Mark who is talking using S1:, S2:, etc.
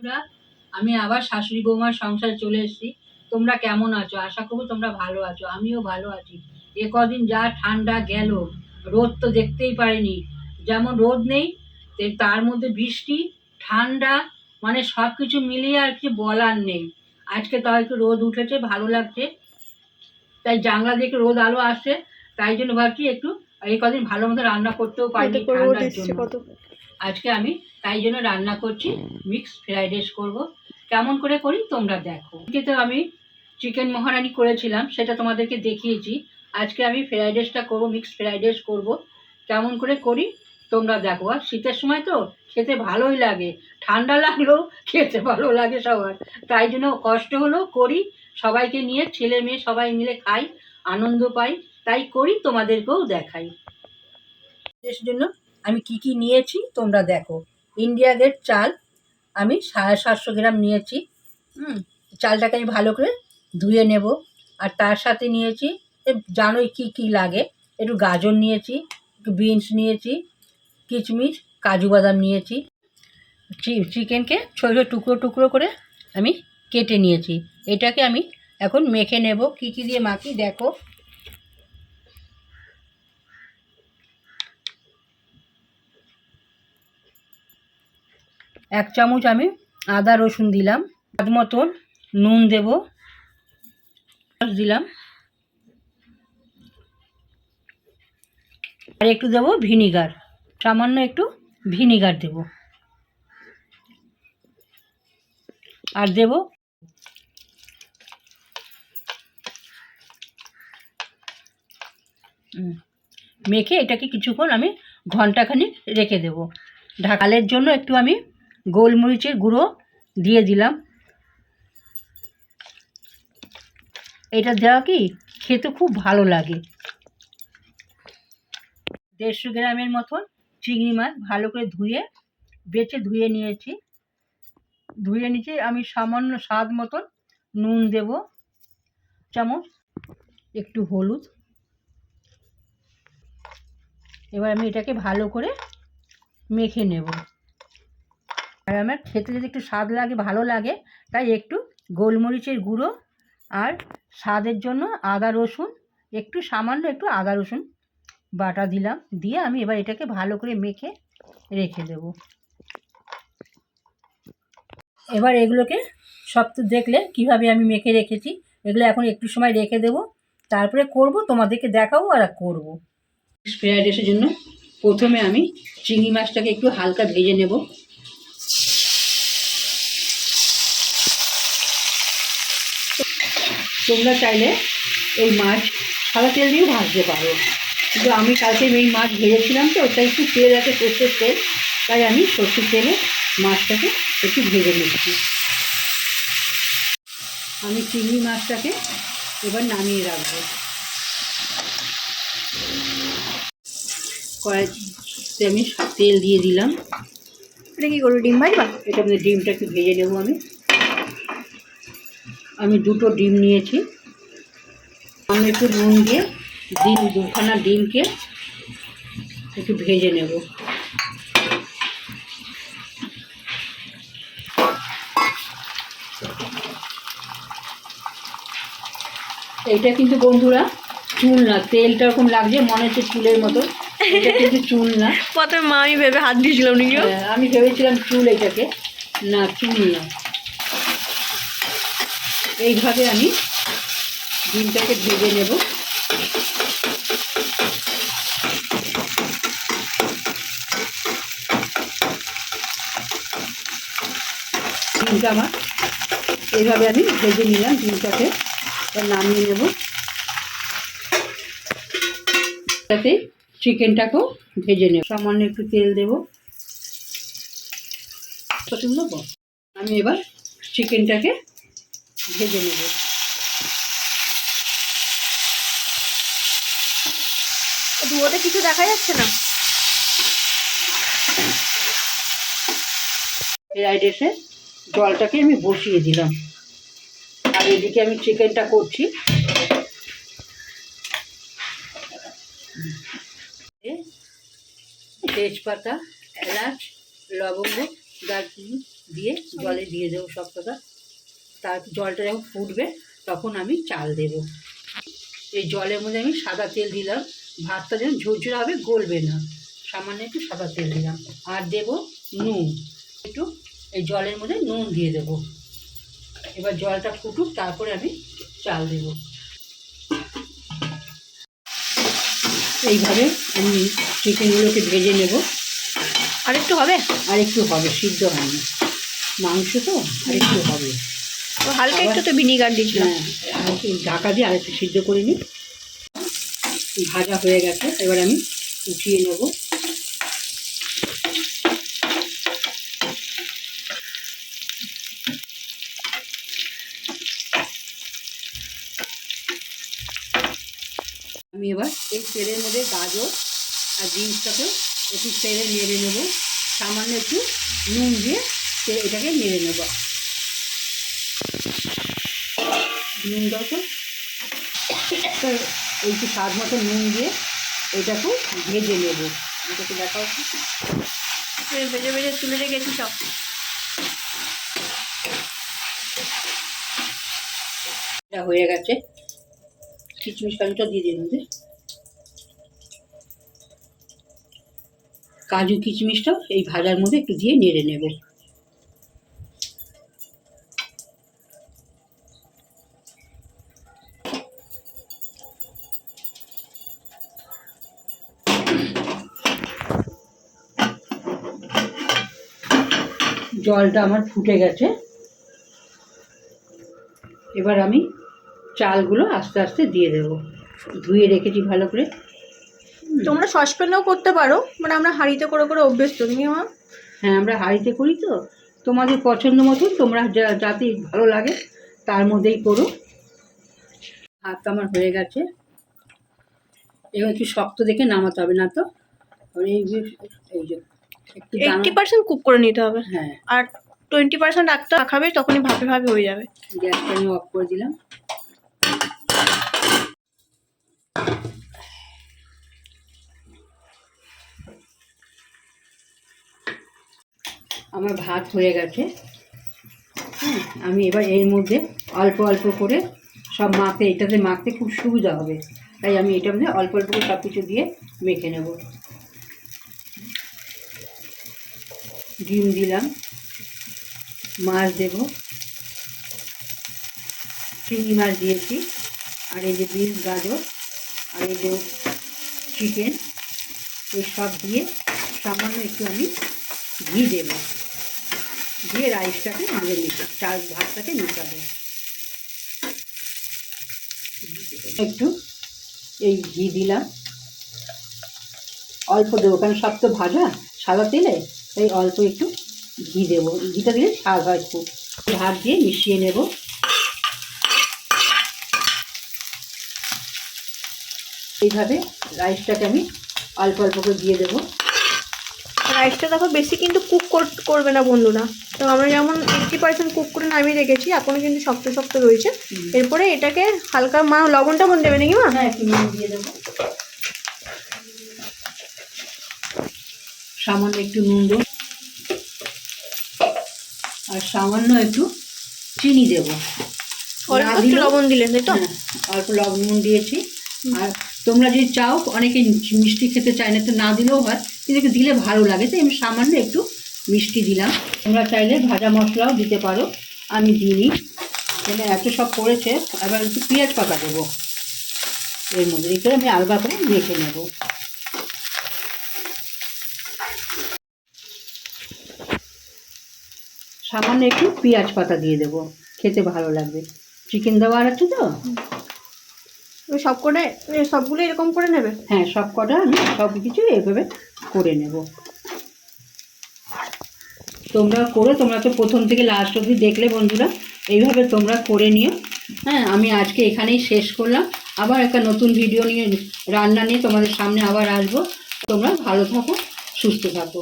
S1: বন্ধুরা আমি আবার শাশুড়ি বৌমার সংসারে চলে এসেছি। তোমরা কেমন আছো? আশা করব তোমরা ভালো আছো আমিও ভালো আছি। এ কদিন যা ঠান্ডা গেল রোদ তো দেখতেই পারিনি যেমন রোদ নেই তার মধ্যে বৃষ্টি ঠান্ডা মানে সব কিছু মিলিয়ে আর কিছু বলার নেই। আজকে তাও একটু রোদ উঠেছে ভালো লাগছে। তাই জানলা একটু রোদ আলো আসছে তাই জন্য ভাবছি একটু এই কদিন ভালো মতো রান্না করতেও
S2: রোদ
S1: ঠান্ডার জন্য। আজকে আমি তাই জন্য রান্না করছি মিক্স ফ্রাইড রাইস করব। কেমন করে করি তোমরা দেখো। আজকে তো আমি চিকেন মহারানি করেছিলাম, সেটা তোমাদেরকে দেখিয়েছি। আজকে আমি ফ্রাইড রাইসটা করব মিক্স ফ্রাইড রাইস করব। কেমন করে করি তোমরা দেখো। আর শীতের সময় তো খেতে ভালোই লাগে। ঠান্ডা লাগলেও খেতে ভালো লাগে সবার। তাই জন্য কষ্ট হলেও করি। সবাইকে নিয়ে, ছেলে মেয়ে সবাই মিলে খাই, আনন্দ পাই। তাই করি, তোমাদেরকেও দেখাই। জন্য আমি কি কি নিয়েছি তোমরা দেখো। ইন্ডিয়া গেট চাল, আমি সাড়ে সাতশো গ্রাম নিয়েছি। হুম, চালটাকে আমি ভালো করে ধুয়ে নেব। আর তার সাথে নিয়েছি জানোই কি কি লাগে। একটু গাজর নিয়েছি, একটু বিনস নিয়েছি, কিচমিচ, কাজু বাদাম নিয়েছি। চিকেনকে ছোটো ছোটো টুকরো টুকরো করে আমি কেটে নিয়েছি। এটাকে আমি এখন মেখে নেব। কি কি দিয়ে মাখি দেখো। এক চামচ আমি আদা রসুন দিলাম, স্বাদ মতন নুন দেব দিলাম, আর একটু দেব ভিনিগার, সামান্য একটু ভিনিগার দেব। আর দেব মেখে এটাকে কিছুক্ষণ আমি ঘন্টাখানিক রেখে দেব। ঢাকালের জন্য একটু আমি গোলমরিচের গুঁড়ো দিয়ে দিলাম। এটা দেওয়া কি? খেতে খুব ভালো লাগে। দেড়শো গ্রামের মতন চিংড়ি মাছ ভালো করে ধুয়ে বেছে ধুয়ে নিয়েছি। ধুয়ে নিচে আমি সামান্য স্বাদ মতন নুন দেব। চামচ, একটু হলুদ। এবার আমি এটাকে ভালো করে মেখে নেব। আর আমার খেতে যদি একটু স্বাদ লাগে, ভালো লাগে, তাই একটু গোলমরিচের গুঁড়ো আর স্বাদের জন্য আদা রসুন, একটু সামান্য একটু আদা রসুন বাটা দিলাম, দিয়ে আমি এবার এটাকে ভালো করে মেখে রেখে দেব। এবার এগুলোকে সব তো দেখলে কীভাবে আমি মেখে রেখেছি, এগুলো এখন একটু সময় রেখে দেব, তারপরে করব, তোমাদেরকে দেখাবো আর করব। ফ্রাইড রাইসের জন্য প্রথমে আমি চিংড়ি মাছটাকে একটু হালকা ভেজে নেব। তোমরা চাইলে এই মাছ সাদা তেল দিয়েও ভাজতে পারো। কিন্তু আমি কালকে এই মাছ ভেজেছিলাম তো ওটা একটু তেল আছে সর্ষের তেল তাই আমি সর্ষের তেলে মাছটাকে একটু ভেজে নিচ্ছি। আমি চিংড়ি মাছটাকে এবার নামিয়ে রাখব। কড়াইতে আমি তেল দিয়ে দিলাম।
S2: এটা কি করব ডিম ভাজবা?
S1: এটা ডিমটা একটু ভেজে নেব আমি। আমি দুটো ডিম নিয়েছি। আমি একটু নুন দিয়ে ডিম দুখানা ডিমকে একটু ভেজে নেব। এইটা কিন্তু বন্ধুরা চুল না তেলটা এরকম লাগছে মনে হচ্ছে চুলের মতো। এটা কিন্তু চুল না।
S2: প্রথমে মা আমি ভেবে হাত দিয়েছিলাম নিজেও
S1: হ্যাঁ, আমি ভেবেছিলাম চুল এটাকে। না চুল না। এইভাবে আমি ডিমটাকে ভেজে নেব। ডিমটা আমার এইভাবে আমি ভেজে নিলাম, ডিমটাকে নামিয়ে নেব। তাতে চিকেনটাকেও ভেজে নেব। সামান্য একটু তেল দেবো। পছন্দ? আমি এবার চিকেনটাকে ভেজে নেব।
S2: ধুয়োতে কিছু দেখা যাচ্ছে না?
S1: ফ্রাইড রাইসে জলটাকে আমি বসিয়ে দিলাম। আর এদিকে আমি চিকেনটা করছি। তেজপাতা, এলাচ, লবঙ্গ, দারচিনি দিয়ে জলে দিয়ে দেবো সবটা তার জলটা যখন ফুটবে তখন আমি চাল দেব। এই জলের মধ্যে আমি সাদা তেল দিলাম। ভাতটা যেন ঝুরঝুরে হবে গলবে না। সামান্য একটু সাদা তেল দিলাম। আর দেব নুন। একটু এই জলের মধ্যে নুন দিয়ে দেব। এবার জলটা ফুটুক তারপরে আমি চাল দেব। এইভাবে আমি চিকেনগুলোকে ভেজে নেব।
S2: আর একটু হবে?
S1: আর একটু হবে সিদ্ধ হয়নি। মাংস তো আর একটু হবে।
S2: তো হালকা একটু তো ভিনিগার দিয়েছিলাম।
S1: হ্যাঁ ঢাকা দিয়ে আর একটু সিদ্ধ করে নিই। ভাজা হয়ে গেছে, এবার আমি উঠিয়ে নেব। আমি এবার এই তেলের মধ্যে গাজর আর বিনসটাকে একটু তেলে নেড়ে নেব। সামান্য একটু নুন দিয়ে এটাকে নেড়ে নেব। নুন দাও তো যে স্বাদ মতো নুন দিয়ে এটাকে ভেজে নেব। এটাকে দেখাও।
S2: ভেজে ভেজে তুলে রেখেছি সব।
S1: এটা হয়ে গেছে। কিচমিচ কাজুটা দিয়ে দিন কাজু কিচমিচটা এই ভাজার মধ্যে একটু দিয়ে নেড়ে নেব। জলটা আমার ফুটে গেছে। এবার আমি চালগুলো আস্তে আস্তে দিয়ে দেবো। ধুয়ে রেখেছি ভালো করে।
S2: তোমরা সসপ্যানেও করতে পারো মানে আমরা হাঁড়িতে করে করে অভ্যস্ত তুমি আমার
S1: হ্যাঁ আমরা হাঁড়িতে করি তো। তোমাদের পছন্দ মতন তোমরা যা যাতে ভালো লাগে তার মধ্যেই করো। ভাত আমার হয়ে গেছে। এবার একটু শক্ত দেখে নামাতে হবে না তো? এই যে এই যে
S2: এইটটি পার্সেন্ট কুক করে নিতে হবে।
S1: হ্যাঁ।
S2: আর টোয়েন্টি পার্সেন্ট রাখতে রাখাবে তখনই ভাপে ভাপে হয়ে যাবে।
S1: গ্যাসটা আমি অফ করে দিলাম। আমার ভাত হয়ে গেছে। হ্যাঁ আমি এবার এর মধ্যে অল্প অল্প করে সব মাখতে এটাতে মাখতে খুব সুবিধা হবে। তাই আমি এটার মধ্যে অল্প অল্প করে সব কিছু দিয়ে মেখে নেব। ডিম দিলাম। মাছ দেবো। চিংড়ি মাছ দিয়েছি। আর এই যে বিনস গাজর, আর এই যে চিকেন, এই সব দিয়ে সামান্য একটু আমি ঘি দেবো। দিয়ে রাইসটাকে মেরে নিতে চাল ভাতটাকে মিশাবো। একটু এই ঘি দিলাম। অল্প দেবো, কারণ সব তো ভাজা। সাদা তেলে? তাই অল্প একটু ঘি দেবো। ঘিটা দিলে স্বাদ হয় খুব। হাত দিয়ে মিশিয়ে নেব। এইভাবে রাইসটাকে আমি অল্প অল্প করে দিয়ে দেবো।
S2: রাইসটা দেখো বেশি কিন্তু কুক করবে না বন্ধুরা। তো আমরা যেমন এইটটি পার্সেন্ট কুক করে নামিয়ে রেখেছি এখনও কিন্তু শক্ত শক্ত রয়েছে। এরপরে এটাকে হালকা মা লবণটা মন দেবে নাকি মা?
S1: হ্যাঁ একটু দিয়ে দেবো। সামান্য একটু নুন দেবো। আর সামান্য একটু চিনি দেবো।
S2: লবণ দিলেন তাই তো?
S1: হ্যাঁ, অল্প লবণ নুন দিয়েছি আর তোমরা যদি চাও অনেকে মিষ্টি খেতে চায় না তো না দিলেও হয় কিন্তু একটু দিলে ভালো লাগে। তাই আমি সামান্য একটু মিষ্টি দিলাম। তোমরা চাইলে ভাজা মশলাও দিতে পারো আমি দিইনি। এখানে এত সব পড়েছে এবার একটু পেঁয়াজ পাতা দেবো। এর মধ্যে এই করে আমি আলগা করে মেখে নেব। সামান্য একটু পেঁয়াজ পাতা দিয়ে দেবো। খেতে ভালো লাগবে। চিকেন দেওয়ার আছে তো?
S2: সব এ, সবগুলো এরকম করে নেবে?
S1: হ্যাঁ সব কটা আমি সব কিছু এভাবে করে নেব। তোমরা করে তোমরা তো প্রথম থেকে লাস্ট অবধি দেখলে বন্ধুরা এইভাবে তোমরা করে নিও। হ্যাঁ আমি আজকে এখানেই শেষ করলাম। আবার একটা নতুন ভিডিও নিয়ে রান্না নিয়ে তোমাদের সামনে আবার আসব। তোমরা ভালো থাকো সুস্থ থাকো।